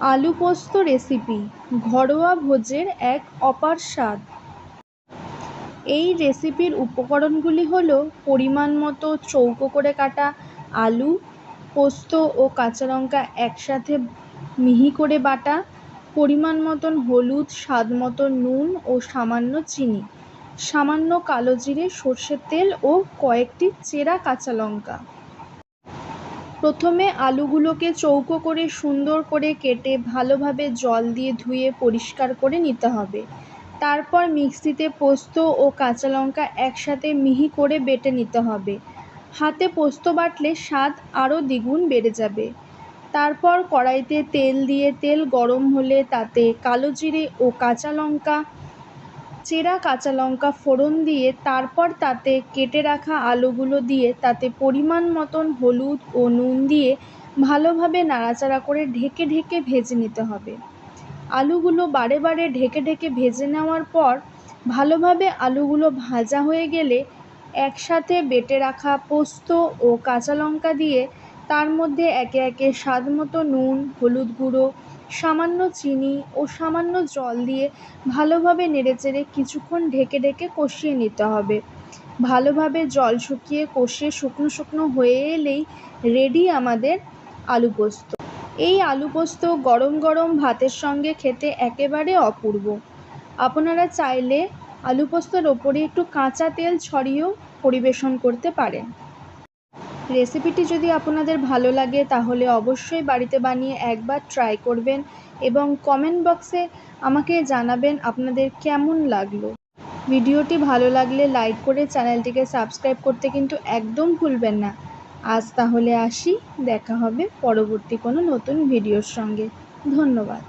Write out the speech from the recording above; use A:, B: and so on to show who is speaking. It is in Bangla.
A: আলু পোস্ত রেসিপি, ঘরোয়া ভোজের এক অপার স্বাদ। এই রেসিপির উপকরণগুলি হলো পরিমাণ মতো চৌকো করে কাটা আলু, পোস্ত ও কাঁচা লঙ্কা একসাথে মিহি করে বাটা, পরিমাণ মতন হলুদ, স্বাদ মতো নুন ও সামান্য চিনি, সামান্য কালো জিরে, সর্ষের তেল ও কয়েকটি চেরা কাঁচা লঙ্কা। প্রথমে আলুগুলোকে চৌকো করে সুন্দর করে কেটে ভালোভাবে জল দিয়ে ধুয়ে পরিষ্কার করে নিতে হবে। তারপর মিক্সিতে পোস্ত ও কাঁচা লঙ্কা একসাথে মিহি করে বেটে নিতে হবে। হাতে পোস্ত বাটলে স্বাদ আরও দ্বিগুণ বেড়ে যাবে। তারপর কড়াইতে তেল দিয়ে তেল গরম হলে তাতে কালো জিরে ও কাঁচা লঙ্কা চেরা কাঁচা লঙ্কা ফোড়ন দিয়ে তারপর তাতে কেটে রাখা আলুগুলো দিয়ে তাতে পরিমাণ মতন হলুদ ও নুন দিয়ে ভালোভাবে নাড়াচাড়া করে ঢেকে ঢেকে ভেজে নিতে হবে। আলুগুলো বারে বারে ঢেকে ঢেকে ভেজে নেওয়ার পর ভালোভাবে আলুগুলো ভাজা হয়ে গেলে একসাথে বেটে রাখা পোস্ত ও কাঁচা লঙ্কা দিয়ে তার মধ্যে একে একে স্বাদ মতো নুন, হলুদ গুঁড়ো, সামান্য চিনি ও সামান্য জল দিয়ে ভালোভাবে নেড়েচেড়ে কিছুক্ষণ ঢেকে ঢেকে কষিয়ে নিতে হবে। ভালোভাবে জল শুকিয়ে কষিয়ে শুকনো শুকনো হয়ে এলেই রেডি আমাদের আলু পোস্ত। এই আলু পোস্ত গরম গরম ভাতের সঙ্গে খেতে একেবারে অপূর্ব। আপনারা চাইলে আলু পোস্তর ওপরে একটু কাঁচা তেল ছড়িয়েও পরিবেশন করতে পারেন। রেসিপিটি যদি আপনাদের ভালো লাগে, তাহলে অবশ্যই বাড়িতে বানিয়ে একবার ট্রাই করবেন এবং কমেন্ট বক্সে আমাকে জানাবেন আপনাদের কেমন লাগল। ভিডিওটি ভালো লাগলে লাইক করে চ্যানেলটিকে সাবস্ক্রাইব করতে কিন্তু একদম ভুলবেন না। আজ তাহলে আসি, দেখা হবে পরবর্তী কোনো নতুন ভিডিওর সঙ্গে। ধন্যবাদ।